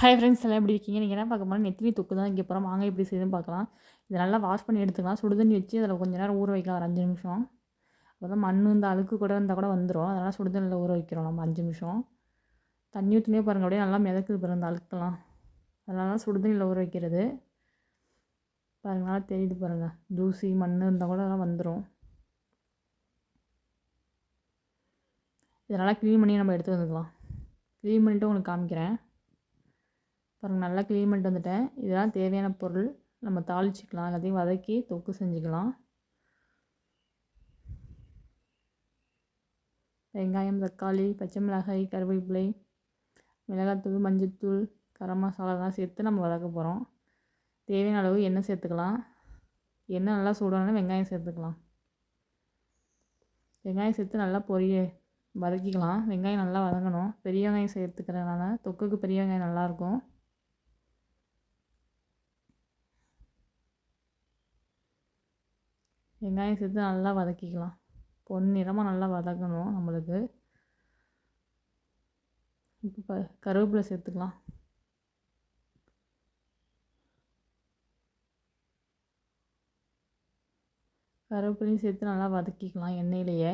Hi friends எல்லாம் எப்படி இருக்கீங்க? நீங்கள் என்ன பார்க்க போனால் நெத்திலி தொக்கு தான் இங்கே போகிறோம் வாங்க எப்படி செய்யுதுன்னு பார்க்கலாம். இதை நல்லா வாஷ் பண்ணி எடுத்துக்கலாம். சுடுதண்ணி வச்சு அதில் கொஞ்சம் நேரம் ஊற வைக்கலாம். ஒரு அஞ்சு நிமிஷம். அப்போ தான் மண் இந்த அழுக்கு கூட இருந்தால் கூட வந்துடும் அதனால் சுடுதண்ணியில் ஊற வைக்கிறோம். நம்ம அஞ்சு நிமிஷம். தண்ணி ஊற்றினே பாருங்கள் அப்படியே நல்லா மிதக்குது பாருங்கள் அந்த அழுக்கெல்லாம். அதனால தான் சுடுதண்ணியில் ஊற வைக்கிறது. பாருங்கள் நல்லா தெரியுது பாருங்கள் தூசி மண் இருந்தால் கூட அதெல்லாம் வந்துடும் இதனால் க்ளீன் பண்ணி நம்ம எடுத்து வந்துக்கலாம். க்ளீன் பண்ணிவிட்டு உங்களுக்கு காமிக்கிறேன். பாருங்கள் நல்லா க்ளீன் பண்ணிட்டு வந்துட்டேன். இதெல்லாம் தேவையான பொருள். நம்ம தாளிச்சிக்கலாம். எல்லாத்தையும் வதக்கி தொக்கு செஞ்சுக்கலாம். வெங்காயம் தக்காளி பச்சை மிளகாய் கருவேப்பிலை மிளகாத்தூள் மஞ்சத்தூள் கரம் மசாலாலாம் சேர்த்து நம்ம வதக்க போகிறோம் தேவையான அளவு எண்ணெய் சேர்த்துக்கலாம். எண்ணெய் நல்லா சூடான வெங்காயம் சேர்த்துக்கலாம். வெங்காயம் சேர்த்து நல்லா பொரிய வதக்கிக்கலாம். வெங்காயம் நல்லா வதங்கணும். பெரிய வெங்காயம் சேர்த்துக்கிறதுனால தொக்குக்கு பெரிய வெங்காயம் நல்லாயிருக்கும் வெங்காயம் சேர்த்து நல்லா வதக்கிக்கலாம். பொன்னிறமாக நல்லா வதக்கணும் நம்மளுக்கு. இப்போ கருவேப்பிலை சேர்த்துக்கலாம். கருவேப்பிலையும் சேர்த்து நல்லா வதக்கிக்கலாம் எண்ணெயிலேயே.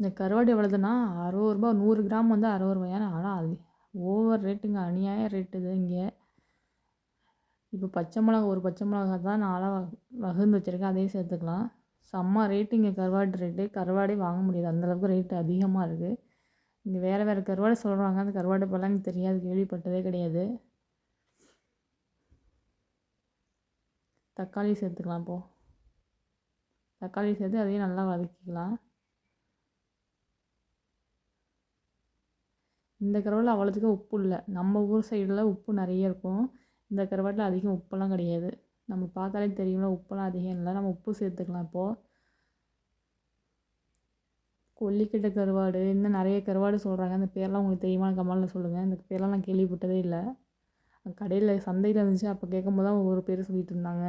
இந்த கருவாடு எவ்வளோதுன்னா அறுபது ரூபா நூறு கிராம் வந்து அறுபது ரூபாயான ஆனால் அது ஓவர் ரேட்டுங்க அநியாய ரேட்டு இது இங்கே. இப்போ பச்சை மிளகா ஒரு பச்சை மிளகா தான் நாலாக வகுந்து வச்சுருக்கேன் அதையும் சேர்த்துக்கலாம். செம்ம ரேட்டு இங்கே கருவாடு ரேட்டு. கருவாடே வாங்க முடியாது அந்தளவுக்கு ரேட்டு அதிகமாக இருக்குது இங்கே வேறு வேறு கருவாடு சொல்கிறாங்க அந்த கருவாடு இப்போல்லாம் எனக்கு தெரியாது கேள்விப்பட்டதே கிடையாது. தக்காளி சேர்த்துக்கலாம் இப்போது தக்காளி சேர்த்து அதையும் நல்லா வதக்கிக்கலாம். இந்த கருவாடில் அவ்வளோத்துக்கு உப்பு இல்லை. நம்ம ஊர் சைடில் உப்பு நிறைய இருக்கும். இந்த கருவாட்டில் அதிகம் உப்பெல்லாம் கிடையாது. நம்ம பார்த்தாலே தெரியும்ல உப்பெல்லாம் அதிகம் இல்லை. நம்ம உப்பு சேர்த்துக்கலாம் இப்போது கொல்லிக்கட்டை கருவாடு இன்னும் நிறைய கருவாடு சொல்கிறாங்க அந்த பேரெலாம் உங்களுக்கு தெரியுமா? கமலில் சொல்லுங்கள் இந்த பேரெலாம் நான் கேள்விப்பட்டதே இல்லை. கடையில் சந்தையில் இருந்துச்சு. அப்போ கேட்கும்போது தான் ஒவ்வொரு பேர் சொல்லிகிட்டு இருந்தாங்க.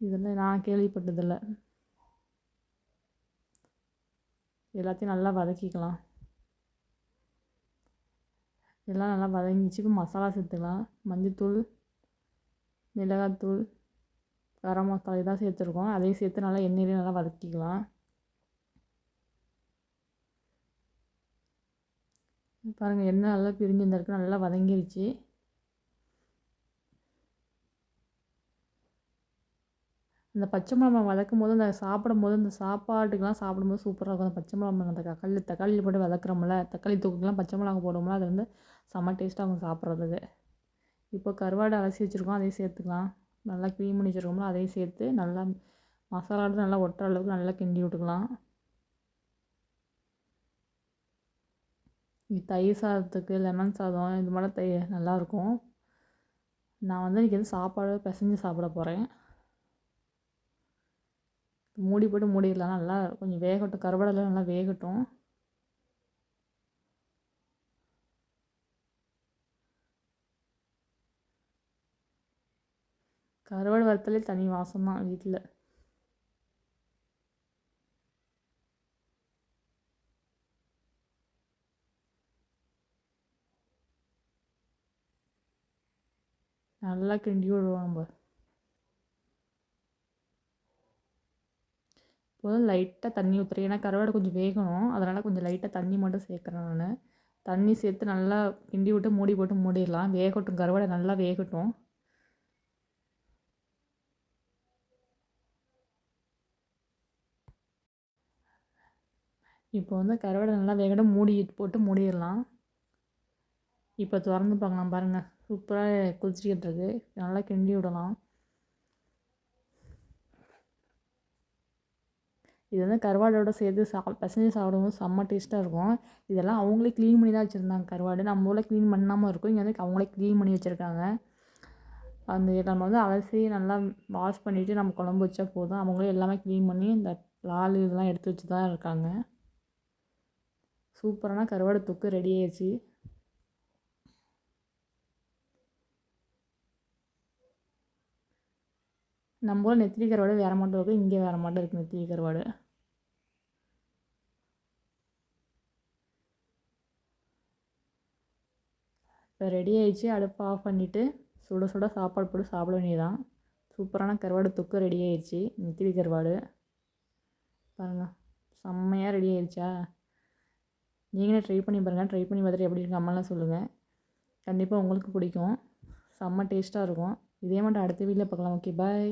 இதெல்லாம் நான் கேள்விப்பட்டதில்லை. எல்லாத்தையும் நல்லா வதக்கிக்கலாம். இதெல்லாம் நல்லா வதங்கிச்சு இப்போ மசாலா சேர்த்துக்கலாம். மஞ்சத்தூள் மிளகாத்தூள் கரம் மசாலா இதான் சேர்த்துருக்கோம். அதையும் சேர்த்து நல்லா எண்ணெயிலே நல்லா வதக்கிக்கலாம். பாருங்கள் எண்ணெய் நல்லா பிரிஞ்சு இருந்திருக்கு நல்லா வதங்கிருச்சு. அந்த பச்சை மிளகா வதக்கும் போது அந்த சாப்பிடும் போது அந்த சாப்பாட்டுக்கெலாம் சாப்பிடும்போது சூப்பராக இருக்கும். அந்த பச்சை மிளகா அந்த தக்காளி தக்காளியில் போட்டு வதக்குறோம்ல தக்காளி தொக்குக்கெலாம் பச்சை மிளகா போடுவோம்ல அது வந்து செம்ம டேஸ்ட்டாக அவங்க சாப்பிட்றதுக்கு. இப்போ கருவாடு அலசி வச்சுருக்கோம் அதையும் சேர்த்துக்கலாம். நல்லா க்ளீன் பண்ணி வச்சுருக்கோம்ல அதையும் சேர்த்து நல்லா மசாலாவோட நல்லா ஒட்டுற அளவுக்கு நல்லா கிண்டி விட்டுக்கலாம். தயிர் சாதத்துக்கு லெமன் சாதம் இது மாதிரி தை நல்லாயிருக்கும் நான் வந்து இன்றைக்கி வந்து சாப்பாடு பிசைஞ்சு சாப்பிட போகிறேன் மூடி போட்டு மூடிடலாம். நல்லா கொஞ்சம் வேகட்டும். கருவாடெல்லாம் நல்லா வேகட்டும். கருவாடு வறுத்தலே தனி வாசம் தான் வீட்டில் நல்லா கிண்டி விடுவோம் நம்ம. போதும் லைட்டாக தண்ணி ஊற்றுறேன் ஏன்னா கருவாடு கொஞ்சம் வேகணும். அதனால் கொஞ்சம் லைட்டாக தண்ணி மட்டும் சேர்க்குறேன் நான். தண்ணி சேர்த்து நல்லா கிண்டி விட்டு மூடி போட்டு மூடிடலாம். வேகட்டும். கருவாடை நல்லா வேகட்டும். இப்போ வந்து கருவாடை நல்லா வேகட்டும். மூடி போட்டு மூடிடலாம். இப்போ திறந்து பார்க்கலாம். பாருங்கள் சூப்பராக கொதிச்சிக்கிட்டு இருக்கு. நல்லா கிண்டி விடலாம். இது வந்து கருவாடோட சேர்த்து சா பிசைஞ்சு சாப்பிடும்போது செம்ம டேஸ்ட்டாக இருக்கும். இதெல்லாம் அவங்களே க்ளீன் பண்ணி தான் வச்சுருந்தாங்க கருவாடு. நம்ம ஊரில் க்ளீன் பண்ணாமல் இருக்கும். இங்கே வந்து அவங்களே க்ளீன் பண்ணி வச்சுருக்காங்க. அந்த நம்ம வந்து அலசி நல்லா வாஷ் பண்ணிவிட்டு நம்ம குழம்பு வச்சா போதும். அவங்களே எல்லாமே க்ளீன் பண்ணி இந்த லால் இதெல்லாம் எடுத்து வச்சு தான் இருக்காங்க. சூப்பரான கருவாடு தொக்கு ரெடி ஆயிடுச்சு நம்ம ஊரில் நெத்திலி கருவாடு வேறு மாட்டம் இருக்குது இங்கே வேறு மாட்டம் இருக்குது நெத்திலி கருவாடு. இப்போ ரெடி ஆகிடுச்சு அடுப்பு ஆஃப் பண்ணிவிட்டு சுட சுட சாப்பாடு போட்டு சாப்பிட வேண்டியதான் சூப்பரான கருவாடு தொக்கு ரெடி ஆயிடுச்சு நெத்திலி கருவாடு. பாருங்கள் செம்மையாக ரெடி ஆயிடுச்சா? நீங்களே ட்ரை பண்ணி பாருங்கள் ட்ரை பண்ணி பார்த்துட்டு எப்படி இருக்கு அம்மாலாம் சொல்லுங்கள் கண்டிப்பாக உங்களுக்கு பிடிக்கும். செம்ம டேஸ்ட்டாக இருக்கும். இதே மட்டும் அடுத்த வீட்டில் பார்க்கலாம். Okay bye